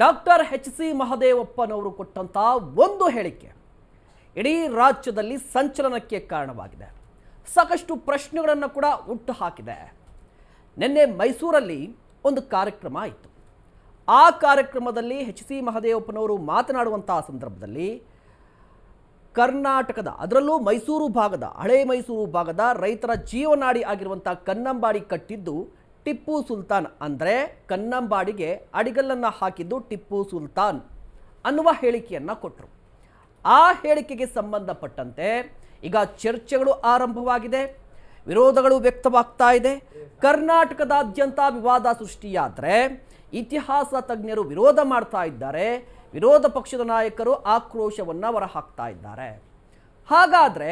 Doctor H C ಮಹದೇವಪ್ಪನವರು ಕೊಟ್ಟಂಥ ಒಂದು ಹೇಳಿಕೆ ಇಡೀ ರಾಜ್ಯದಲ್ಲಿ ಸಂಚಲನಕ್ಕೆ ಕಾರಣವಾಗಿದೆ. ಸಾಕಷ್ಟು ಪ್ರಶ್ನೆಗಳನ್ನು ಕೂಡ ಹುಟ್ಟು ಹಾಕಿದೆ. ನಿನ್ನೆ ಮೈಸೂರಲ್ಲಿ ಒಂದು ಕಾರ್ಯಕ್ರಮ ಆಯಿತು. ಆ ಕಾರ್ಯಕ್ರಮದಲ್ಲಿ ಎಚ್ ಸಿ ಮಹದೇವಪ್ಪನವರು ಮಾತನಾಡುವಂತಹ ಸಂದರ್ಭದಲ್ಲಿ ಕರ್ನಾಟಕದ, ಅದರಲ್ಲೂ ಮೈಸೂರು ಭಾಗದ, ಹಳೆ ಮೈಸೂರು ಭಾಗದ ರೈತರ ಜೀವನಾಡಿ ಆಗಿರುವಂಥ ಕನ್ನಂಬಾಡಿ ಕಟ್ಟಿದ್ದು ಟಿಪ್ಪು ಸುಲ್ತಾನ್ ಅಂದರೆ ಕನ್ನಂಬಾಡಿಗೆ ಅಡಿಗಲ್ಲನ್ನು ಹಾಕಿದ್ದು ಟಿಪ್ಪು ಸುಲ್ತಾನ್ ಅನ್ನುವ ಹೇಳಿಕೆಯನ್ನು ಕೊಟ್ಟರು ಆ ಹೇಳಿಕೆಗೆ ಸಂಬಂಧಪಟ್ಟಂತೆ ಈಗ ಚರ್ಚೆಗಳು ಆರಂಭವಾಗಿದೆ, ವಿರೋಧಗಳು ವ್ಯಕ್ತವಾಗ್ತಾ ಇದೆ. ಕರ್ನಾಟಕದಾದ್ಯಂತ ವಿವಾದ ಸೃಷ್ಟಿಯಾದರೆ ಇತಿಹಾಸ ತಜ್ಞರು ವಿರೋಧ ಮಾಡ್ತಾ ಇದ್ದಾರೆ, ವಿರೋಧ ಪಕ್ಷದ ನಾಯಕರು ಆಕ್ರೋಶವನ್ನು ಹೊರಹಾಕ್ತಾ ಇದ್ದಾರೆ. ಹಾಗಾದರೆ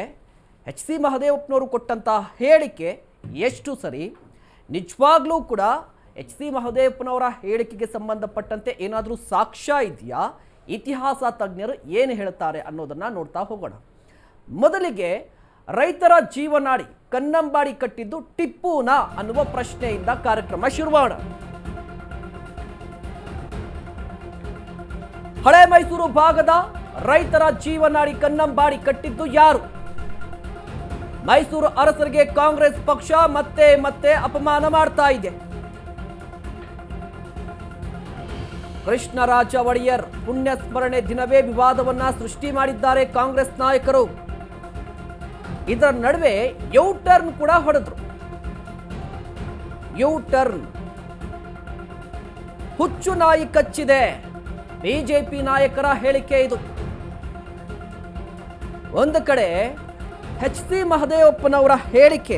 ಎಚ್ ಸಿ ಮಹದೇವಪ್ಪನವರು ಕೊಟ್ಟಂತಹ ಹೇಳಿಕೆ ಎಷ್ಟು ಸರಿ? ನಿಜವಾಗ್ಲೂ ಕೂಡ ಎಚ್ ಸಿ ಮಹದೇವಪ್ಪನವರ ಹೇಳಿಕೆಗೆ ಸಂಬಂಧಪಟ್ಟಂತೆ ಏನಾದರೂ ಸಾಕ್ಷ್ಯ ಇದೆಯಾ? ಇತಿಹಾಸ ತಜ್ಞರು ಏನು ಹೇಳ್ತಾರೆ ಅನ್ನೋದನ್ನು ನೋಡ್ತಾ ಹೋಗೋಣ. ಮೊದಲಿಗೆ ರೈತರ ಜೀವನಾಡಿ ಕನ್ನಂಬಾಡಿ ಕಟ್ಟಿದ್ದು ಟಿಪ್ಪುನ ಅನ್ನುವ ಪ್ರಶ್ನೆಯಿಂದ ಕಾರ್ಯಕ್ರಮ ಶುರುವಾಣ ಹಳೆ ಮೈಸೂರು ಭಾಗದ ರೈತರ ಜೀವನಾಡಿ ಕನ್ನಂಬಾಡಿ ಕಟ್ಟಿದ್ದು ಯಾರು? ಮೈಸೂರು ಅರಸರಿಗೆ ಕಾಂಗ್ರೆಸ್ ಪಕ್ಷ ಮತ್ತೆ ಮತ್ತೆ ಅಪಮಾನ ಮಾಡ್ತಾ ಇದೆ. ಕೃಷ್ಣರಾಜ ಒಡೆಯರ್ ಪುಣ್ಯ ಸ್ಮರಣೆ ದಿನವೇ ವಿವಾದವನ್ನ ಸೃಷ್ಟಿ ಮಾಡಿದ್ದಾರೆ ಕಾಂಗ್ರೆಸ್ ನಾಯಕರು. ಇದರ ನಡುವೆ ಯು ಟರ್ನ್ ಕೂಡ ಹೊಡೆದ್ರು. ಯು ಟರ್ನ್ ಹುಚ್ಚು ನಾಯಿ ಕಚ್ಚಿದೆ. ಬಿಜೆಪಿ ನಾಯಕರ ಹೇಳಿಕೆ ಇದು. ಒಂದು ಕಡೆ ಎಚ್ ಸಿ ಮಹದೇವಪ್ಪನವರ ಹೇಳಿಕೆ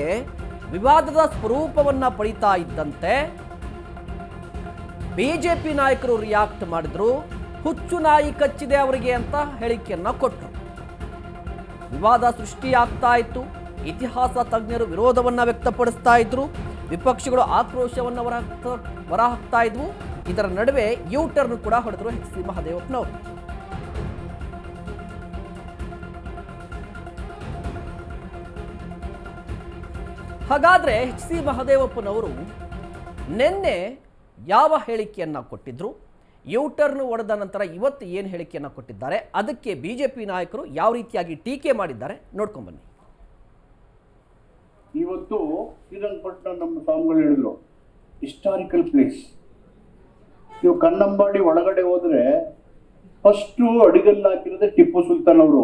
ವಿವಾದದ ಸ್ವರೂಪವನ್ನು ಪಡಿತಾ ಇದ್ದಂತೆ ಬಿಜೆಪಿ ನಾಯಕರು ರಿಯಾಕ್ಟ್ ಮಾಡಿದ್ರು, ಹುಚ್ಚು ನಾಯಿ ಕಚ್ಚಿದೆ ಅವರಿಗೆ ಅಂತ ಹೇಳಿಕೆಯನ್ನು ಕೊಟ್ಟರು. ವಿವಾದ ಸೃಷ್ಟಿಯಾಗ್ತಾ ಇತ್ತು, ಇತಿಹಾಸ ತಜ್ಞರು ವಿರೋಧವನ್ನ ವ್ಯಕ್ತಪಡಿಸ್ತಾ ಇದ್ರು, ವಿಪಕ್ಷಗಳು ಆಕ್ರೋಶವನ್ನು ಹೊರಹಾಕ್ತ ಹೊರಹಾಕ್ತಾ ಇದ್ವು. ಇದರ ನಡುವೆ ಯು ಟರ್ನ್ ಕೂಡ ಹೊಡೆದರು ಎಚ್ ಸಿ ಮಹದೇವಪ್ಪನವರು ಹಾಗಾದ್ರೆ ಎಚ್ ಸಿ ಮಹದೇವಪ್ಪನವರು ನಿನ್ನೆ ಯಾವ ಹೇಳಿಕೆಯನ್ನು ಕೊಟ್ಟಿದ್ರು? ಯು ಟರ್ನ್ ಹೊಡೆದ ನಂತರ ಇವತ್ತು ಏನು ಹೇಳಿಕೆಯನ್ನು ಕೊಟ್ಟಿದ್ದಾರೆ? ಅದಕ್ಕೆ ಬಿ ಜೆ ಪಿ ನಾಯಕರು ಯಾವ ರೀತಿಯಾಗಿ ಟೀಕೆ ಮಾಡಿದ್ದಾರೆ? ನೋಡ್ಕೊಂಬನ್ನಿ ಇವತ್ತು ಶ್ರೀರಂಗಪಟ್ಟಣ ನಮ್ಮ ಸ್ವಾಮಿಗಳು ಹೇಳಿದ್ರು ಹಿಸ್ಟಾರಿಕಲ್ ಪ್ಲೇಸ್ ನೀವು ಕನ್ನಂಬಾಡಿ ಒಳಗಡೆ ಹೋದ್ರೆ ಫಸ್ಟು ಅಡಿಗಲ್ಲು ಹಾಕಿರೋದೇ ಟಿಪ್ಪು ಸುಲ್ತಾನ್ ಅವರು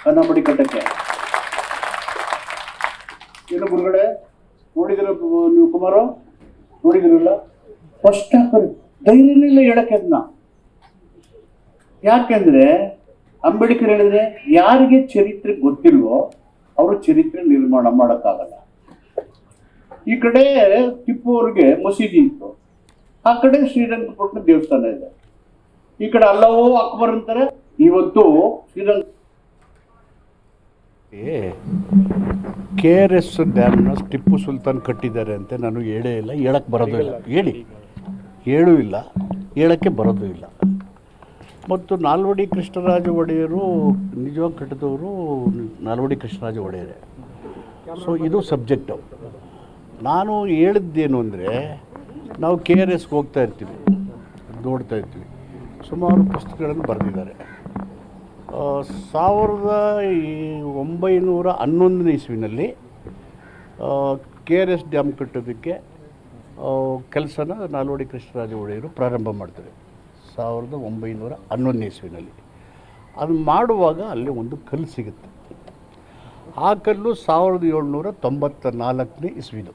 ಕನ್ನಂಬಾಡಿ ಕಟ್ಟಕ್ಕೆ. ಏನು ಗುರುಗಳೇ? ನೋಡಿದಿರ ನೀವು ಕುಮಾರ? ನೋಡಿದಿರಲ್ಲ? ಫಸ್ಟ್ ಹಾಕೋರು ಧೈರ್ಯನಿಲ್ಲ ಹೇಳಕ್ಕೆ ಅದನ್ನ ಯಾಕೆಂದ್ರೆ ಅಂಬೇಡ್ಕರ್ ಹೇಳಿದ್ರೆ ಯಾರಿಗೆ ಚರಿತ್ರೆ ಗೊತ್ತಿಲ್ವೋ ಅವರು ಚರಿತ್ರೆ ನಿರ್ಮಾಣ ಮಾಡೋಕ್ಕಾಗಲ್ಲ. ಈ ಕಡೆ ಟಿಪ್ಪು ಅವ್ರಿಗೆ ಮಸೀದಿ ಇತ್ತು. ಆ ಕಡೆ ಶ್ರೀರಂಗಪಟ್ಟಣ ದೇವಸ್ಥಾನ ಇದೆ. ಈ ಕಡೆ ಅಲ್ಲವೋ ಅಕ್ಬರ್ ಅಂತಾರೆ, ಇವತ್ತು ಶ್ರೀರಂಗ ಕೆ ಆರ್ ಎಸ್ ಡ್ಯಾಮ್ನ ಟಿಪ್ಪು ಸುಲ್ತಾನ್ ಕಟ್ಟಿದ್ದಾರೆ ಅಂತ ನಾನು ಹೇಳೇ ಇಲ್ಲ ಹೇಳಕ್ಕೆ ಬರೋದು ಇಲ್ಲ. ಹೇಳಿ. ಹೇಳೂ ಇಲ್ಲ ಹೇಳಕ್ಕೆ ಬರೋದು ಇಲ್ಲ. ಮತ್ತು ನಾಲ್ವಡಿ ಕೃಷ್ಣರಾಜ ಒಡೆಯರು ನಿಜವಾಗಿ ಕಟ್ಟಿದವರು ನಾಲ್ವಡಿ ಕೃಷ್ಣರಾಜ ಒಡೆಯರೇ. ಸೊ ಇದು ಸಬ್ಜೆಕ್ಟು ನಾನು ಹೇಳಿದ್ದೇನು ಅಂದರೆ ನಾವು ಕೆ ಆರ್ ಎಸ್ಗೆ ಹೋಗ್ತಾ ಇರ್ತೀವಿ ನೋಡ್ತಾ ಇರ್ತೀವಿ. ಸುಮಾರು ಪುಸ್ತಕಗಳನ್ನು ಬರೆದಿದ್ದಾರೆ. ಸಾವಿರದ ಒಂಬೈನೂರ ಹನ್ನೊಂದನೇ ಇಸ್ವಿನಲ್ಲಿ ಕೆ ಆರ್ ಎಸ್ ಡ್ಯಾಮ್ ಕಟ್ಟೋದಕ್ಕೆ ಕೆಲಸನ ನಾಲ್ವಡಿ ಕೃಷ್ಣರಾಜ ಒಡೆಯರು ಪ್ರಾರಂಭ ಮಾಡ್ತಾರೆ, ಸಾವಿರದ ಒಂಬೈನೂರ ಹನ್ನೊಂದನೇ ಇಸ್ವಿನಲ್ಲಿ. ಅದು ಮಾಡುವಾಗ ಅಲ್ಲಿ ಒಂದು ಕಲ್ಲು ಸಿಗುತ್ತೆ. ಆ ಕಲ್ಲು ಸಾವಿರದ ಏಳ್ನೂರ ತೊಂಬತ್ತ ನಾಲ್ಕನೇ ಇಸ್ವಿದು.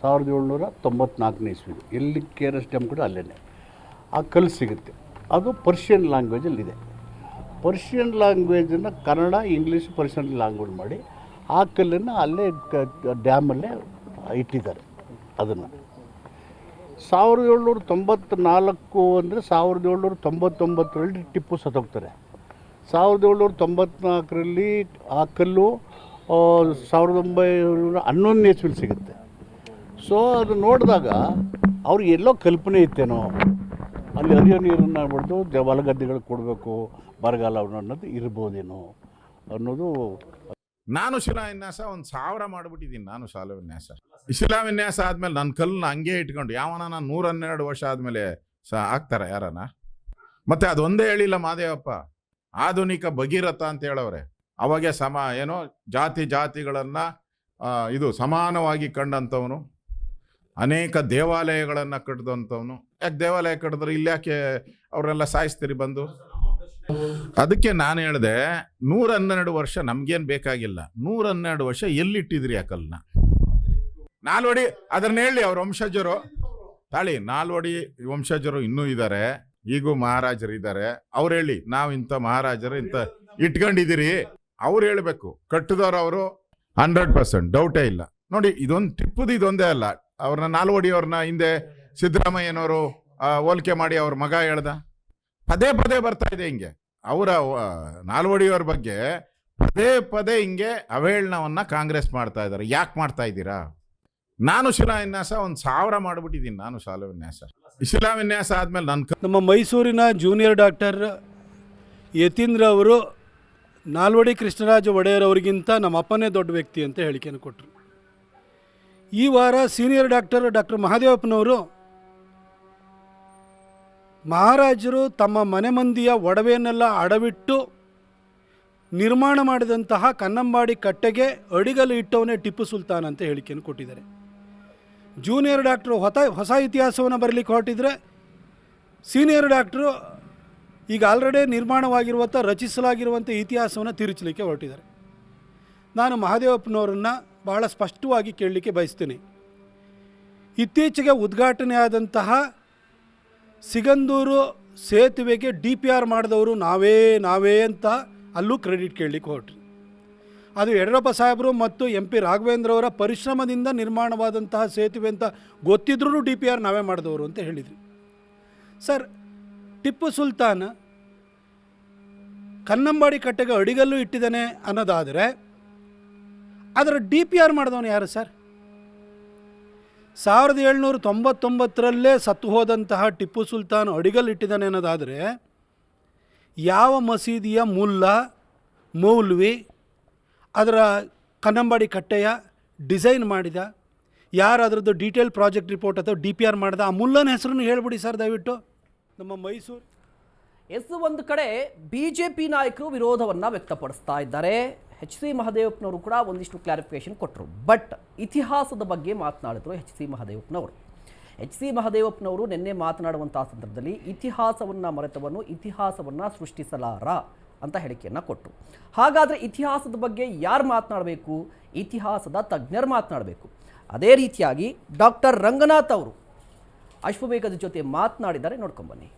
ಸಾವಿರದ ಏಳ್ನೂರ ತೊಂಬತ್ನಾಲ್ಕನೇ ಇಸ್ವಿದು. ಎಲ್ಲಿ ಕೆ ಆರ್ ಎಸ್ ಡ್ಯಾಮ್ ಕೂಡ ಅಲ್ಲೇ ಆ ಕಲ್ಲು ಸಿಗುತ್ತೆ. ಅದು ಪರ್ಷಿಯನ್ ಲ್ಯಾಂಗ್ವೇಜಲ್ಲಿದೆ ಪರ್ಷಿಯನ್ ಲ್ಯಾಂಗ್ವೇಜನ್ನು ಕನ್ನಡ ಇಂಗ್ಲೀಷ್ ಪರ್ಷಿಯನ್ ಲ್ಯಾಂಗ್ವೇಜ್ ಮಾಡಿ ಆ ಕಲ್ಲನ್ನು ಅಲ್ಲೇ ಡ್ಯಾಮಲ್ಲೇ ಇಟ್ಟಿದ್ದಾರೆ ಅದನ್ನು. ಸಾವಿರದ ಏಳ್ನೂರ ತೊಂಬತ್ನಾಲ್ಕು ಅಂದರೆ ಸಾವಿರದ ಏಳ್ನೂರ ತೊಂಬತ್ತೊಂಬತ್ತರಲ್ಲಿ ಟಿಪ್ಪು ಸತ್ತೋಗ್ತಾರೆ. ಸಾವಿರದ ಏಳ್ನೂರ ತೊಂಬತ್ನಾಲ್ಕರಲ್ಲಿ ಆ ಕಲ್ಲು ಸಾವಿರದ ಒಂಬೈನೂರ ಹನ್ನೊಂದನೇ ಇಸ್ವಿಲಿ ಸಿಗುತ್ತೆ. ಸೊ ಅದು ನೋಡಿದಾಗ ಅವ್ರಿಗೆ ಎಲ್ಲೋ ಕಲ್ಪನೆ ಇತ್ತೇನೋ. ಅಲ್ಲಿ ಹರಿಯೋ ನೀರನ್ನು ಬಿಡ್ದು ಹೊಲ ಹೊಲಗದ್ದೆಗಳಿಗೆ ಕೊಡಬೇಕು, ಬರಗಾಲ ಅನ್ನೋದು ಇರ್ಬೋದೇನೋ ಅನ್ನೋದು ನಾನು ಶಿಲಾವಿನ್ಯಾಸ ಒಂದು ಸಾವಿರ ಮಾಡಿಬಿಟ್ಟಿದ್ದೀನಿ, ನಾನು ಶಾಲಾ ವಿನ್ಯಾಸ ಶಿಲಾವಿನ್ಯಾಸ ಆದಮೇಲೆ ನನ್ನ ಕಲ್ಲನ್ನ ಹಂಗೆ ಇಟ್ಕೊಂಡು, ಯಾವನ ನಾನು ನೂರ ಹನ್ನೆರಡು ವರ್ಷ ಆದಮೇಲೆ ಸ, ಆಗ್ತಾರ ಯಾರನ? ಮತ್ತೆ ಅದೊಂದೇ ಹೇಳಿಲ್ಲ ಮಾದೇವಪ್ಪ. ಆಧುನಿಕ ಭಗೀರಥ ಅಂತ ಹೇಳವ್ರೆ. ಅವಾಗೆ ಸಮ, ಏನೋ ಜಾತಿ ಜಾತಿಗಳನ್ನು ಇದು ಸಮಾನವಾಗಿ ಕಂಡಂಥವನು ಅನೇಕ ದೇವಾಲಯಗಳನ್ನು ಕಟ್ಟಿದಂಥವನು. ಯಾಕೆ ದೇವಾಲಯ ಕಟ್ಟಿದ್ರೆ? ಇಲ್ಯಾಕೆ ಯಾಕೆ ಅವರೆಲ್ಲ ಸಾಯಿಸ್ತೀರಿ ಬಂದು? ಅದಕ್ಕೆ ನಾನು ಹೇಳಿದೆ ನೂರ ಹನ್ನೆರಡು ವರ್ಷ ನಮ್ಗೇನು ಬೇಕಾಗಿಲ್ಲ. ನೂರ ಹನ್ನೆರಡು ವರ್ಷ ಎಲ್ಲಿಟ್ಟಿದ್ರಿ ಆ ಕಲ್ನ? ನಾಲ್ವಡಿ, ಅದನ್ನ ಹೇಳಿ ಅವ್ರ ವಂಶಜರು. ತಾಳಿ, ನಾಲ್ವಡಿ ವಂಶಜರು ಇನ್ನೂ ಇದ್ದಾರೆ ಈಗೂ ಮಹಾರಾಜರು ಇದ್ದಾರೆ ಅವ್ರು ಹೇಳಿ, ನಾವು ಇಂಥ ಮಹಾರಾಜರು ಇಂಥ ಇಟ್ಕೊಂಡಿದ್ದೀರಿ. ಅವ್ರು ಹೇಳಬೇಕು, ಕಟ್ಟಿದವ್ರು ಅವರು ಹಂಡ್ರೆಡ್ ಪರ್ಸೆಂಟ್, ಡೌಟೇ ಇಲ್ಲ. ನೋಡಿ, ಇದೊಂದು ಟಿಪ್ಪುದು ಇದೊಂದೇ ಅಲ್ಲ. ಅವ್ರನ್ನ ನಾಲ್ವಡಿಯವ್ರನ್ನ ಹಿಂದೆ ಸಿದ್ದರಾಮಯ್ಯನವರು ಹೋಲಿಕೆ ಮಾಡಿ ಅವ್ರ ಮಗ ಹೇಳ್ದ. ಪದೇ ಪದೇ ಬರ್ತಾ ಇದೆ ಹಿಂಗೆ. ಅವರ ನಾಲ್ವಡಿಯವ್ರ ಬಗ್ಗೆ ಪದೇ ಪದೇ ಹಿಂಗೆ ಅವಹೇಳನವನ್ನ ಕಾಂಗ್ರೆಸ್ ಮಾಡ್ತಾ ಇದ್ದಾರೆ. ಯಾಕೆ ಮಾಡ್ತಾ ಇದ್ದೀರಾ? ನಾನು ಶಿಲಾನ್ಯಾಸ ಒಂದು ಸಾವಿರ ಮಾಡ್ಬಿಟ್ಟಿದ್ದೀನಿ ನಾನು ಶಿಲಾನ್ಯಾಸ. ಶಿಲಾವಿನ್ಯಾಸ ಆದ್ಮೇಲೆ ನನ್ನ ನಮ್ಮ ಮೈಸೂರಿನ ಜೂನಿಯರ್ ಡಾಕ್ಟರ್ ಯತೀಂದ್ರ ಅವರು ನಾಲ್ವಡಿ ಕೃಷ್ಣರಾಜ ಒಡೆಯರ್ ಅವರಿಗಿಂತ ನಮ್ಮ ಅಪ್ಪನೇ ದೊಡ್ಡ ವ್ಯಕ್ತಿ ಅಂತ ಹೇಳಿಕೆಯನ್ನು ಕೊಟ್ಟರು. ಈ ವಾರ ಸೀನಿಯರ್ ಡಾಕ್ಟರ್ ಡಾಕ್ಟರ್ ಮಹಾದೇವಪ್ಪನವರು ಮಹಾರಾಜರು ತಮ್ಮ ಮನೆ ಮಂದಿಯ ಒಡವೆಯನ್ನೆಲ್ಲ ಅಡವಿಟ್ಟು ನಿರ್ಮಾಣ ಮಾಡಿದಂತಹ ಕನ್ನಂಬಾಡಿ ಕಟ್ಟೆಗೆ ಅಡಿಗಲು ಇಟ್ಟವನೇ ಟಿಪ್ಪು ಸುಲ್ತಾನ್ ಅಂತ ಹೇಳಿಕೆಯನ್ನು ಕೊಟ್ಟಿದ್ದಾರೆ. ಜೂನಿಯರ್ ಡಾಕ್ಟ್ರು ಹೊತ ಹೊಸ ಇತಿಹಾಸವನ್ನು ಬರಲಿಕ್ಕೆ ಹೊರಟಿದ್ರೆ ಸೀನಿಯರ್ ಡಾಕ್ಟ್ರು ಈಗ ಆಲ್ರೆಡಿ ನಿರ್ಮಾಣವಾಗಿರುವಂಥ, ರಚಿಸಲಾಗಿರುವಂಥ ಇತಿಹಾಸವನ್ನು ತಿರುಚಲಿಕ್ಕೆ ಹೊರಟಿದ್ದಾರೆ. ನಾನು ಮಹಾದೇವಪ್ಪನವರನ್ನು ಬಹಳ ಸ್ಪಷ್ಟವಾಗಿ ಕೇಳಲಿಕ್ಕೆ ಬಯಸ್ತೀನಿ. ಇತ್ತೀಚೆಗೆ ಉದ್ಘಾಟನೆಯಾದಂತಹ ಸಿಗಂದೂರು ಸೇತುವೆಗೆ ಡಿ ಪಿ ಆರ್ ಮಾಡಿದವರು ನಾವೇ ನಾವೇ ಅಂತ ಅಲ್ಲೂ ಕ್ರೆಡಿಟ್ ಕೇಳಲಿಕ್ಕೆ ಹೊರಟ್ರಿ. ಅದು ಯಡಿಯೂರಪ್ಪ ಸಾಹೇಬರು ಮತ್ತು ಎಂ ಪಿ ರಾಘವೇಂದ್ರವರ ಪರಿಶ್ರಮದಿಂದ ನಿರ್ಮಾಣವಾದಂತಹ ಸೇತುವೆ ಅಂತ ಗೊತ್ತಿದ್ರೂ ಡಿ ಪಿ ಆರ್ ನಾವೇ ಮಾಡಿದವರು ಅಂತ ಹೇಳಿದ್ರಿ. ಸರ್, ಟಿಪ್ಪು ಸುಲ್ತಾನ್ ಕನ್ನಂಬಾಡಿ ಕಟ್ಟೆಗೆ ಅಡಿಗಲ್ಲು ಇಟ್ಟಿದ್ದಾನೆ ಅನ್ನೋದಾದರೆ ಅದರ ಡಿ ಪಿ ಆರ್ ಮಾಡಿದವನು ಯಾರು ಸರ್? ಸಾವಿರದ ಏಳ್ನೂರ ತೊಂಬತ್ತೊಂಬತ್ತರಲ್ಲೇ ಸತ್ತು ಹೋದಂತಹ ಟಿಪ್ಪು ಸುಲ್ತಾನ್ ಅಡಿಗಲ್ ಇಟ್ಟಿದ್ದಾನೆ ಅನ್ನೋದಾದರೆ ಯಾವ ಮಸೀದಿಯ ಮುಲ್ಲ, ಮೌಲ್ವಿ, ಅದರ ಕನ್ನಂಬಾಡಿ ಕಟ್ಟೆಯ ಡಿಸೈನ್ ಮಾಡಿದ ಯಾರು ಅದರದ್ದು ಡೀಟೇಲ್ ಪ್ರಾಜೆಕ್ಟ್ ರಿಪೋರ್ಟ್ ಅಥವಾ ಡಿ ಪಿ ಆರ್ ಮಾಡಿದ, ಆ ಮುಲ್ಲನ ಹೆಸರನ್ನು ಹೇಳ್ಬಿಡಿ ಸರ್ ದಯವಿಟ್ಟು. ನಮ್ಮ ಮೈಸೂರು. ಎಸ್, ಒಂದು ಕಡೆ ಬಿ ಜೆ ಪಿ ನಾಯಕರು ವಿರೋಧವನ್ನು ವ್ಯಕ್ತಪಡಿಸ್ತಾ ಇದ್ದಾರೆ. ಎಚ್ ಸಿ ಮಹದೇವಪ್ಪನವರು ಕೂಡ ಒಂದಿಷ್ಟು ಕ್ಲಾರಿಫಿಕೇಶನ್ ಕೊಟ್ಟರು ಬಟ್ ಇತಿಹಾಸದ ಬಗ್ಗೆ ಮಾತನಾಡಿದ್ರು ಎಚ್ ಸಿ ಮಹದೇವಪ್ಪನವರು. ಎಚ್ ಸಿ ಮಹದೇವಪ್ಪನವರು ನಿನ್ನೆ ಮಾತನಾಡುವಂಥ ಸಂದರ್ಭದಲ್ಲಿ ಇತಿಹಾಸವನ್ನು ಮರೆತವನ್ನು ಇತಿಹಾಸವನ್ನು ಸೃಷ್ಟಿಸಲಾರ ಅಂತ ಹೇಳಿಕೆಯನ್ನು ಕೊಟ್ಟರು ಹಾಗಾದರೆ ಇತಿಹಾಸದ ಬಗ್ಗೆ ಯಾರು ಮಾತನಾಡಬೇಕು? ಇತಿಹಾಸದ ತಜ್ಞರು ಮಾತನಾಡಬೇಕು. ಅದೇ ರೀತಿಯಾಗಿ ಡಾಕ್ಟರ್ ರಂಗನಾಥ್ ಅವರು ಅಶ್ವವೇಗದ ಜೊತೆ ಮಾತನಾಡಿದ್ದಾರೆ ನೋಡ್ಕೊಂಬನ್ನಿ